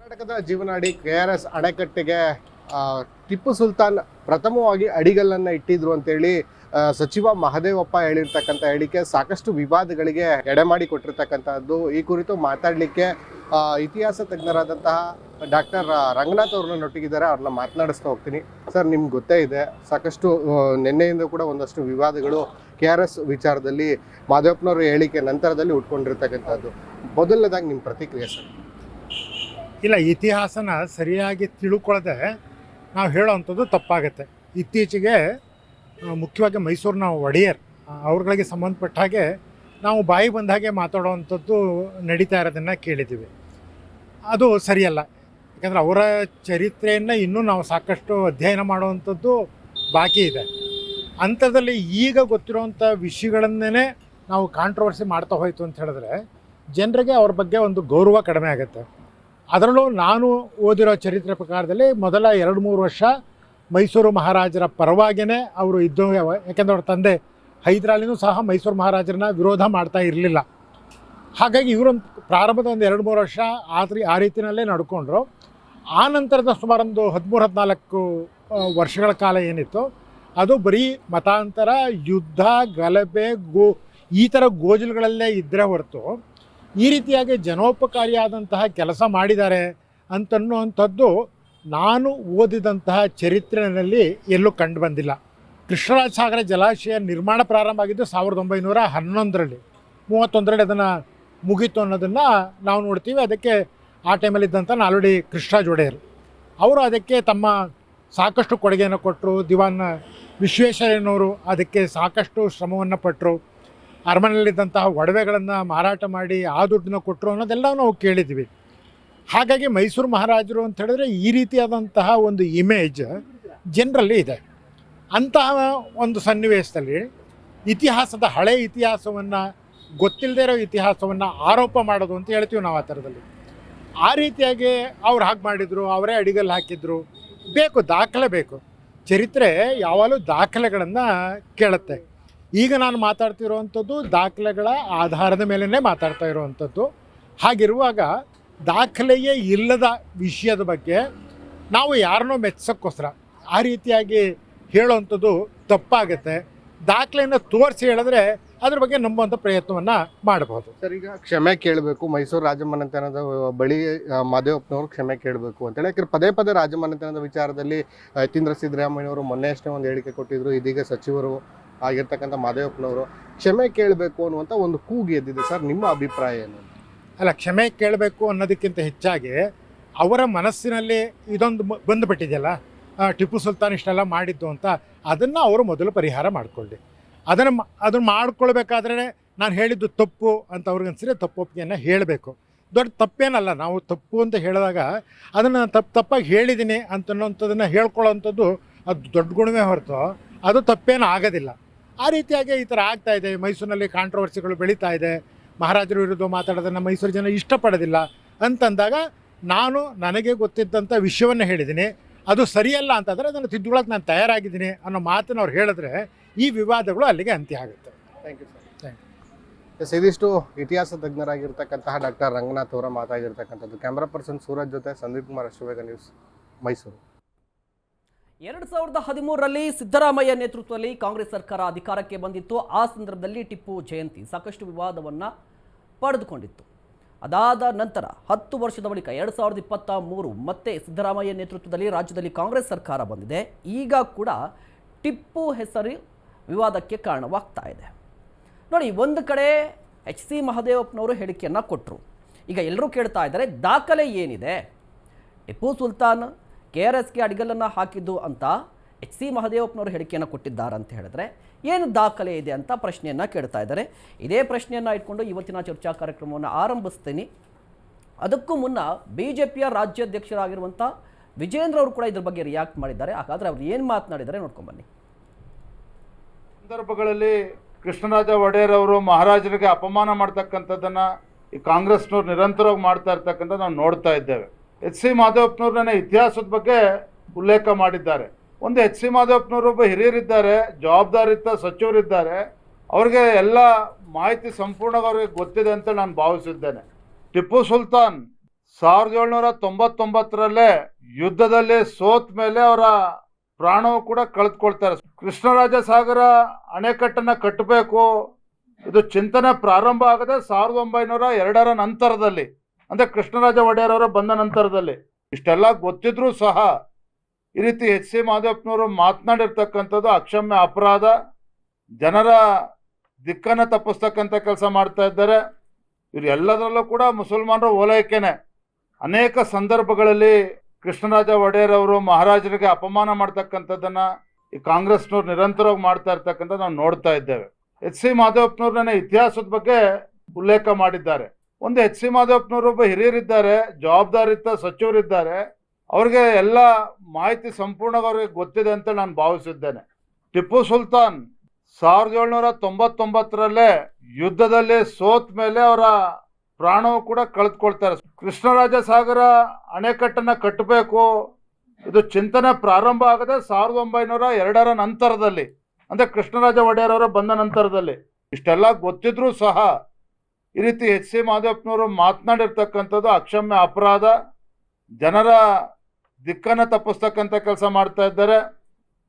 ಕರ್ನಾಟಕದ ಜೀವನಾಡಿ ಕೆ ಆರ್ ಎಸ್ ಅಣೆಕಟ್ಟೆಗೆ ಟಿಪ್ಪು ಸುಲ್ತಾನ್ ಪ್ರಥಮವಾಗಿ ಅಡಿಗಲ್ಲನ್ನ ಇಟ್ಟಿದ್ರು ಅಂತೇಳಿ ಸಚಿವ ಮಹದೇವಪ್ಪ ಹೇಳಿರ್ತಕ್ಕಂಥ ಹೇಳಿಕೆ ಸಾಕಷ್ಟು ವಿವಾದಗಳಿಗೆ ಎಡೆಮಾಡಿ ಕೊಟ್ಟಿರ್ತಕ್ಕಂಥದ್ದು. ಈ ಕುರಿತು ಮಾತಾಡಲಿಕ್ಕೆ ಇತಿಹಾಸ ತಜ್ಞರಾದಂತಹ ಡಾಕ್ಟರ್ ರಂಗನಾಥ್ ಅವ್ರನ್ನ ನೊಟ್ಟಿಗಿದ್ದಾರೆ. ಅವ್ರನ್ನ ಮಾತನಾಡಿಸ್ತಾ ಹೋಗ್ತೀನಿ. ಸರ್, ನಿಮ್ಗೆ ಗೊತ್ತೇ ಇದೆ, ಸಾಕಷ್ಟು ನಿನ್ನೆಯಿಂದ ಕೂಡ ಒಂದಷ್ಟು ವಿವಾದಗಳು ಕೆ ಆರ್ ಎಸ್ ವಿಚಾರದಲ್ಲಿ ಮಹದೇವಪ್ಪನವ್ರ ಹೇಳಿಕೆ ನಂತರದಲ್ಲಿ ಉಟ್ಕೊಂಡಿರ್ತಕ್ಕಂಥದ್ದು. ಮೊದಲನೇದಾಗಿ ನಿಮ್ಮ ಪ್ರತಿಕ್ರಿಯೆ ಸರ್? ಇಲ್ಲ, ಇತಿಹಾಸನ ಸರಿಯಾಗಿ ತಿಳ್ಕೊಳ್ಳದೆ ನಾವು ಹೇಳೋವಂಥದ್ದು ತಪ್ಪಾಗುತ್ತೆ. ಇತ್ತೀಚೆಗೆ ಮುಖ್ಯವಾಗಿ ಮೈಸೂರಿನ ಒಡೆಯರ್ ಅವ್ರಗಳಿಗೆ ಸಂಬಂಧಪಟ್ಟ ಹಾಗೆ ನಾವು ಬಾಯಿ ಬಂದ ಹಾಗೆ ಮಾತಾಡೋವಂಥದ್ದು ನಡೀತಾ ಇರೋದನ್ನು ಕೇಳಿದ್ದೀವಿ. ಅದು ಸರಿಯಲ್ಲ. ಯಾಕಂದರೆ ಅವರ ಚರಿತ್ರೆಯನ್ನು ಇನ್ನೂ ನಾವು ಸಾಕಷ್ಟು ಅಧ್ಯಯನ ಮಾಡುವಂಥದ್ದು ಬಾಕಿ ಇದೆ. ಅಂಥದ್ರಲ್ಲಿ ಈಗ ಗೊತ್ತಿರುವಂಥ ವಿಷಯಗಳನ್ನೇ ನಾವು ಕಾಂಟ್ರವರ್ಸಿ ಮಾಡ್ತಾ ಹೋಯಿತು ಅಂತ ಹೇಳಿದ್ರೆ, ಜನರಿಗೆ ಅವ್ರ ಬಗ್ಗೆ ಒಂದು ಗೌರವ ಕಡಿಮೆ ಆಗುತ್ತೆ. ಅದರಲ್ಲೂ ನಾನು ಓದಿರೋ ಚರಿತ್ರೆ ಪ್ರಕಾರದಲ್ಲಿ ಮೊದಲ ಎರಡು ಮೂರು ವರ್ಷ ಮೈಸೂರು ಮಹಾರಾಜರ ಪರವಾಗಿಯೇ ಅವರು ಇದ್ದು, ಯಾಕೆಂದ್ರೆ ಅವ್ರ ತಂದೆ ಹೈದರಾಲಿನೂ ಸಹ ಮೈಸೂರು ಮಹಾರಾಜರನ್ನ ವಿರೋಧ ಮಾಡ್ತಾ ಇರಲಿಲ್ಲ. ಹಾಗಾಗಿ ಇವರು ಪ್ರಾರಂಭದ ಒಂದು ಎರಡು ಮೂರು ವರ್ಷ ಆ ರೀ ಆ ರೀತಿಯಲ್ಲೇ ನಡ್ಕೊಂಡ್ರು. ಆ ನಂತರದ ಸುಮಾರೊಂದು ಹದಿಮೂರು, ಹದಿನಾಲ್ಕು ವರ್ಷಗಳ ಕಾಲ ಏನಿತ್ತು, ಅದು ಬರೀ ಮತಾಂತರ, ಯುದ್ಧ, ಗಲಭೆ, ಗೋ, ಈ ಥರ ಗೋಜಲುಗಳಲ್ಲೇ ಇದ್ದರೆ ಹೊರತು ಈ ರೀತಿಯಾಗಿ ಜನೋಪಕಾರಿಯಾದಂತಹ ಕೆಲಸ ಮಾಡಿದ್ದಾರೆ ಅಂತನ್ನುವಂಥದ್ದು ನಾನು ಓದಿದಂತಹ ಚರಿತ್ರೆಯಲ್ಲಿ ಎಲ್ಲೂ ಕಂಡು ಬಂದಿಲ್ಲ. ಕೃಷ್ಣರಾಜ ಸಾಗರ ಜಲಾಶಯ ನಿರ್ಮಾಣ ಪ್ರಾರಂಭ ಆಗಿದ್ದು ಸಾವಿರದ ಒಂಬೈನೂರ ಹನ್ನೊಂದರಲ್ಲಿ. ಮೂವತ್ತೊಂದರಲ್ಲಿ ಅದನ್ನು ಮುಗೀತು ಅನ್ನೋದನ್ನು ನಾವು ನೋಡ್ತೀವಿ. ಅದಕ್ಕೆ ಆ ಟೈಮಲ್ಲಿ ಇದ್ದಂಥ ನಾಲ್ವಡಿ ಕೃಷ್ಣರಾಜ ಒಡೆಯರು ಅವರು ಅದಕ್ಕೆ ತಮ್ಮ ಸಾಕಷ್ಟು ಕೊಡುಗೆಯನ್ನು ಕೊಟ್ಟರು ದಿವಾನ್ ವಿಶ್ವೇಶ್ವರಯ್ಯನವರು ಅದಕ್ಕೆ ಸಾಕಷ್ಟು ಶ್ರಮವನ್ನು ಪಟ್ಟರು ಅರಮನೆಯಲ್ಲಿದ್ದಂತಹ ಒಡವೆಗಳನ್ನು ಮಾರಾಟ ಮಾಡಿ ಆ ದುಡ್ಡನ್ನ ಕೊಟ್ಟರು ಅನ್ನೋದೆಲ್ಲ ನಾವು ಕೇಳಿದ್ವಿ. ಹಾಗಾಗಿ ಮೈಸೂರು ಮಹಾರಾಜರು ಅಂತ ಹೇಳಿದ್ರೆ ಈ ರೀತಿಯಾದಂತಹ ಒಂದು ಇಮೇಜ್ ಜನರಲ್ಲಿ ಇದೆ. ಅಂತಹ ಒಂದು ಸನ್ನಿವೇಶದಲ್ಲಿ ಇತಿಹಾಸದ ಹಳೆ ಇತಿಹಾಸವನ್ನು ಗೊತ್ತಿಲ್ಲದೆ ಇರೋ ಇತಿಹಾಸವನ್ನು ಆರೋಪ ಮಾಡೋದು ಅಂತ ಹೇಳ್ತೀವಿ ನಾವು ಆ ಥರದಲ್ಲಿ. ಆ ರೀತಿಯಾಗಿ ಅವ್ರು ಹಾಗೆ ಮಾಡಿದರು, ಅವರೇ ಅಡಿಗಲ್ಲಿ ಹಾಕಿದ್ರು. ಬೇಕು, ದಾಖಲೆ ಬೇಕು. ಚರಿತ್ರೆ ಯಾವಾಗಲೂ ದಾಖಲೆಗಳನ್ನು ಕೇಳುತ್ತೆ. ಈಗ ನಾನು ಮಾತಾಡ್ತಿರುವಂಥದ್ದು ದಾಖಲೆಗಳ ಆಧಾರದ ಮೇಲೇ ಮಾತಾಡ್ತಾ ಇರುವಂಥದ್ದು ಹಾಗಿರುವಾಗ ದಾಖಲೆಯೇ ಇಲ್ಲದ ವಿಷಯದ ಬಗ್ಗೆ ನಾವು ಯಾರನ್ನೋ ಮೆಚ್ಚೋಕ್ಕೋಸ್ಕರ ಆ ರೀತಿಯಾಗಿ ಹೇಳುವಂಥದ್ದು ತಪ್ಪಾಗುತ್ತೆ. ದಾಖಲೆಯನ್ನು ತೋರಿಸಿ ಹೇಳಿದ್ರೆ ಅದ್ರ ಬಗ್ಗೆ ನಂಬುವಂಥ ಪ್ರಯತ್ನವನ್ನು ಮಾಡಬಹುದು. ಸರ್, ಈಗ ಕ್ಷಮೆ ಕೇಳಬೇಕು. ಮೈಸೂರು ರಾಜಮನೆತನದ ಬಳಿ ಮಾದೇವಪ್ಪನವರು ಕ್ಷಮೆ ಕೇಳಬೇಕು ಅಂತೇಳಿ. ಯಾಕಂದ್ರೆ ಪದೇ ಪದೇ ರಾಜಮನೆತನದ ವಿಚಾರದಲ್ಲಿ ಯತೀಂದ್ರ ಸಿದ್ದರಾಮಯ್ಯವರು ಮೊನ್ನೆ ಅಷ್ಟೇ ಒಂದು ಹೇಳಿಕೆ ಕೊಟ್ಟಿದ್ರು. ಇದೀಗ ಸಚಿವರು ಆಗಿರ್ತಕ್ಕಂಥ ಮಾದೇವಪ್ಪನವರು ಕ್ಷಮೆ ಕೇಳಬೇಕು ಅನ್ನುವಂಥ ಒಂದು ಕೂಗಿ ಎದ್ದಿದೆ. ಸರ್, ನಿಮ್ಮ ಅಭಿಪ್ರಾಯ ಏನು? ಅಲ್ಲ, ಕ್ಷಮೆ ಕೇಳಬೇಕು ಅನ್ನೋದಕ್ಕಿಂತ ಹೆಚ್ಚಾಗಿ ಅವರ ಮನಸ್ಸಿನಲ್ಲಿ ಇದೊಂದು ಬಂದುಬಿಟ್ಟಿದೆಯಲ್ಲ ಟಿಪ್ಪು ಸುಲ್ತಾನ್ ಇಷ್ಟೆಲ್ಲ ಮಾಡಿದ್ದು ಅಂತ ಅದನ್ನು ಅವರು ಮೊದಲು ಪರಿಹಾರ ಮಾಡಿಕೊಳ್ಳಿ. ಅದನ್ನು ಅದನ್ನು ಮಾಡ್ಕೊಳ್ಬೇಕಾದ್ರೆ ನಾನು ಹೇಳಿದ್ದು ತಪ್ಪು ಅಂತ ಅವ್ರಿಗೆ ಅನ್ಸಿದ್ರೆ ತಪ್ಪೊಪ್ಪಿಗೆಯನ್ನು ಹೇಳಬೇಕು. ದೊಡ್ಡ ತಪ್ಪೇನಲ್ಲ, ನಾವು ತಪ್ಪು ಅಂತ ಹೇಳಿದಾಗ ಅದನ್ನು ತಪ್ಪು, ತಪ್ಪಾಗಿ ಹೇಳಿದ್ದೀನಿ ಅಂತನ್ನೋಂಥದ್ದನ್ನು ಹೇಳ್ಕೊಳ್ಳೋವಂಥದ್ದು ಅದು ದೊಡ್ಡ ಗುಣವೇ ಹೊರತು, ಅದು ತಪ್ಪೇನು ಆಗೋದಿಲ್ಲ. ಆ ರೀತಿಯಾಗಿ ಈ ಥರ ಆಗ್ತಾ ಇದೆ. ಮೈಸೂರಿನಲ್ಲಿ ಕಾಂಟ್ರವರ್ಸಿಗಳು ಬೆಳೀತಾ ಇದೆ. ಮಹಾರಾಜರ ವಿರುದ್ಧ ಮಾತಾಡೋದನ್ನು ಮೈಸೂರು ಜನ ಇಷ್ಟಪಡೋದಿಲ್ಲ ಅಂತಂದಾಗ ನಾನು ನನಗೆ ಗೊತ್ತಿದ್ದಂಥ ವಿಷಯವನ್ನು ಹೇಳಿದ್ದೀನಿ. ಅದು ಸರಿಯಲ್ಲ ಅಂತಂದರೆ ಅದನ್ನು ತಿದ್ದುಕೊಳ್ಳೋಕೆ ನಾನು ತಯಾರಾಗಿದ್ದೀನಿ ಅನ್ನೋ ಮಾತನ್ನು ಅವ್ರು ಹೇಳಿದ್ರೆ ಈ ವಿವಾದಗಳು ಅಲ್ಲಿಗೆ ಅಂತ್ಯ ಆಗುತ್ತೆ. ಥ್ಯಾಂಕ್ ಯು ಸರ್ Thank ಎಸ್ ಇದಿಷ್ಟು ಇತಿಹಾಸ ತಜ್ಞರಾಗಿರ್ತಕ್ಕಂತಹ ಡಾಕ್ಟರ್ ರಂಗನಾಥ್ ಅವರ ಮಾತಾಗಿರ್ತಕ್ಕಂಥದ್ದು. ಕ್ಯಾಮ್ರಾ ಪರ್ಸನ್ ಸೂರಜ್ ಜೊತೆ ಸಂದೀಪ್ ಕುಮಾರ್ ಅಶ್ವೇಗ ನ್ಯೂಸ್ ಮೈಸೂರು. ಎರಡು ಸಾವಿರದ ಹದಿಮೂರರಲ್ಲಿ ಸಿದ್ದರಾಮಯ್ಯ ನೇತೃತ್ವದಲ್ಲಿ ಕಾಂಗ್ರೆಸ್ ಸರ್ಕಾರ ಅಧಿಕಾರಕ್ಕೆ ಬಂದಿತ್ತು. ಆ ಸಂದರ್ಭದಲ್ಲಿ ಟಿಪ್ಪು ಜಯಂತಿ ಸಾಕಷ್ಟು ವಿವಾದವನ್ನು ಪಡೆದುಕೊಂಡಿತ್ತು. ಅದಾದ ನಂತರ ಹತ್ತು ವರ್ಷದ ಬಳಿಕ ಎರಡು ಸಾವಿರದ ಇಪ್ಪತ್ತ ಮೂರು ಮತ್ತೆ ಸಿದ್ದರಾಮಯ್ಯ ನೇತೃತ್ವದಲ್ಲಿ ರಾಜ್ಯದಲ್ಲಿ ಕಾಂಗ್ರೆಸ್ ಸರ್ಕಾರ ಬಂದಿದೆ. ಈಗ ಕೂಡ ಟಿಪ್ಪು ಹೆಸರು ವಿವಾದಕ್ಕೆ ಕಾರಣವಾಗ್ತಾ ಇದೆ. ನೋಡಿ, ಒಂದು ಕಡೆ ಎಚ್ ಸಿ ಮಹದೇವಪ್ಪನವರು ಹೇಳಿಕೆಯನ್ನು ಕೊಟ್ಟರು ಈಗ ಎಲ್ಲರೂ ಕೇಳ್ತಾ ಇದ್ದಾರೆ, ದಾಖಲೆ ಏನಿದೆ? ಟಿಪ್ಪು ಸುಲ್ತಾನ್ ಕೆ ಆರ್ ಎಸ್ಗೆ ಅಡಿಗಲನ್ನು ಹಾಕಿದ್ದು ಅಂತ ಎಚ್ ಸಿ ಮಹದೇವಪ್ಪನವರು ಹೇಳಿಕೆಯನ್ನು ಕೊಟ್ಟಿದ್ದಾರೆ ಅಂತ ಹೇಳಿದ್ರೆ ಏನು ದಾಖಲೆ ಇದೆ ಅಂತ ಪ್ರಶ್ನೆಯನ್ನು ಕೇಳ್ತಾ ಇದ್ದಾರೆ. ಇದೇ ಪ್ರಶ್ನೆಯನ್ನು ಇಟ್ಕೊಂಡು ಇವತ್ತಿನ ಚರ್ಚಾ ಕಾರ್ಯಕ್ರಮವನ್ನು ಆರಂಭಿಸ್ತೀನಿ. ಅದಕ್ಕೂ ಮುನ್ನ ಬಿ ಜೆ ಪಿಯ ರಾಜ್ಯಾಧ್ಯಕ್ಷರಾಗಿರುವಂಥ ವಿಜೇಂದ್ರ ಅವರು ಕೂಡ ಇದ್ರ ಬಗ್ಗೆ ರಿಯಾಕ್ಟ್ ಮಾಡಿದ್ದಾರೆ. ಹಾಗಾದರೆ ಅವ್ರು ಏನು ಮಾತನಾಡಿದ್ದಾರೆ ನೋಡ್ಕೊಂಬನ್ನಿ ಸಂದರ್ಭಗಳಲ್ಲಿ ಕೃಷ್ಣರಾಜ ಒಡೆಯರ್ ಅವರು ಮಹಾರಾಜರಿಗೆ ಅಪಮಾನ ಮಾಡ್ತಕ್ಕಂಥದ್ದನ್ನು ಈ ಕಾಂಗ್ರೆಸ್ನವ್ರು ನಿರಂತರವಾಗಿ ಮಾಡ್ತಾ ಇರ್ತಕ್ಕಂಥ ನಾವು ನೋಡ್ತಾ ಇದ್ದೇವೆ. ಎಚ್ ಸಿ ಮಾಧವಪ್ಪನವ್ರು ಇತಿಹಾಸದ ಬಗ್ಗೆ ಉಲ್ಲೇಖ ಮಾಡಿದ್ದಾರೆ. ಒಂದು ಎಚ್ ಸಿ ಮಾಧವಪ್ಪನವರು ಒಬ್ಬ ಹಿರಿಯರಿದ್ದಾರೆ, ಜವಾಬ್ದಾರಿಯುತ ಸಚಿವರಿದ್ದಾರೆ. ಅವ್ರಿಗೆ ಎಲ್ಲ ಮಾಹಿತಿ ಸಂಪೂರ್ಣವಾಗಿ ಗೊತ್ತಿದೆ ಅಂತ ನಾನು ಭಾವಿಸಿದ್ದೇನೆ. ಟಿಪ್ಪು ಸುಲ್ತಾನ್ ಸಾವಿರದ ಏಳ್ನೂರ ತೊಂಬತ್ತೊಂಬತ್ತರಲ್ಲೇ ಯುದ್ಧದಲ್ಲಿ ಸೋತ್ ಮೇಲೆ ಅವರ ಪ್ರಾಣವು ಕೂಡ ಕಳೆದುಕೊಳ್ತಾರೆ. ಕೃಷ್ಣರಾಜ ಸಾಗರ ಅಣೆಕಟ್ಟನ್ನು ಕಟ್ಟಬೇಕು. ಇದು ಚಿಂತನೆ ಪ್ರಾರಂಭ ಆಗದೆ ಸಾವಿರದ ಒಂಬೈನೂರ ಎರಡರ ನಂತರದಲ್ಲಿ ಅಂದ್ರೆ ಕೃಷ್ಣರಾಜ ಒಡೆಯರ್ ಅವರ ಬಂದ ನಂತರದಲ್ಲಿ. ಇಷ್ಟೆಲ್ಲ ಗೊತ್ತಿದ್ರೂ ಸಹ ಈ ರೀತಿ ಎಚ್ ಸಿ ಮಾಧವಪ್ಪನವರು ಮಾತನಾಡಿರ್ತಕ್ಕಂಥದ್ದು ಅಕ್ಷಮ್ಯ ಅಪರಾಧ. ಜನರ ದಿಕ್ಕನ್ನು ತಪ್ಪಿಸ್ತಕ್ಕಂಥ ಕೆಲಸ ಮಾಡ್ತಾ ಇದ್ದಾರೆ. ಇವ್ರು ಎಲ್ಲದರಲ್ಲೂ ಕೂಡ ಮುಸಲ್ಮಾನರ ಓಲೈಕೆನೆ. ಅನೇಕ ಸಂದರ್ಭಗಳಲ್ಲಿ ಕೃಷ್ಣರಾಜ ಒಡೆಯರ್ ಅವರು ಮಹಾರಾಜರಿಗೆ ಅಪಮಾನ ಮಾಡ್ತಕ್ಕಂಥದ್ದನ್ನ ಈ ಕಾಂಗ್ರೆಸ್ನವ್ರು ನಿರಂತರವಾಗಿ ಮಾಡ್ತಾ ಇರ್ತಕ್ಕಂಥ ನಾವು ನೋಡ್ತಾ ಇದ್ದೇವೆ. ಎಚ್ ಸಿ ಮಾಧವಪ್ಪನವ್ರು ನನ್ನ ಇತಿಹಾಸದ ಬಗ್ಗೆ ಉಲ್ಲೇಖ ಮಾಡಿದ್ದಾರೆ. ಒಂದು ಎಚ್ ಸಿ ಮಾಧವಪ್ಪನವರು ಒಬ್ಬ ಹಿರಿಯರಿದ್ದಾರೆ, ಜವಾಬ್ದಾರಿಯುತ ಸಚಿವರಿದ್ದಾರೆ. ಅವ್ರಿಗೆ ಎಲ್ಲ ಮಾಹಿತಿ ಸಂಪೂರ್ಣವಾಗಿ ಗೊತ್ತಿದೆ ಅಂತ ನಾನು ಭಾವಿಸಿದ್ದೇನೆ. ಟಿಪ್ಪು ಸುಲ್ತಾನ್ ಸಾವಿರದ ಏಳ್ನೂರ ತೊಂಬತ್ತೊಂಬತ್ತರಲ್ಲೇ ಯುದ್ಧದಲ್ಲಿ ಸೋತ್ ಮೇಲೆ ಅವರ ಪ್ರಾಣವು ಕೂಡ ಕಳೆದುಕೊಳ್ತಾರೆ. ಕೃಷ್ಣರಾಜ ಸಾಗರ ಅಣೆಕಟ್ಟನ್ನು ಕಟ್ಟಬೇಕು. ಇದು ಚಿಂತನೆ ಪ್ರಾರಂಭ ಆಗದೆ ಸಾವಿರದ ಒಂಬೈನೂರ ಎರಡರ ನಂತರದಲ್ಲಿ, ಅಂದ್ರೆ ಕೃಷ್ಣರಾಜ ಒಡೆಯರ್ ಅವರ ಬಂದ ನಂತರದಲ್ಲಿ, ಇಷ್ಟೆಲ್ಲ ಗೊತ್ತಿದ್ರೂ ಸಹ ಈ ರೀತಿ ಎಚ್ ಸಿ ಮಾಧವಪ್ಪನವರು ಮಾತನಾಡಿರ್ತಕ್ಕಂಥದ್ದು ಅಕ್ಷಮ್ಯ ಅಪರಾಧ. ಜನರ ದಿಕ್ಕನ್ನು ತಪ್ಪಿಸ್ತಕ್ಕಂಥ ಕೆಲಸ ಮಾಡ್ತಾ ಇದ್ದಾರೆ.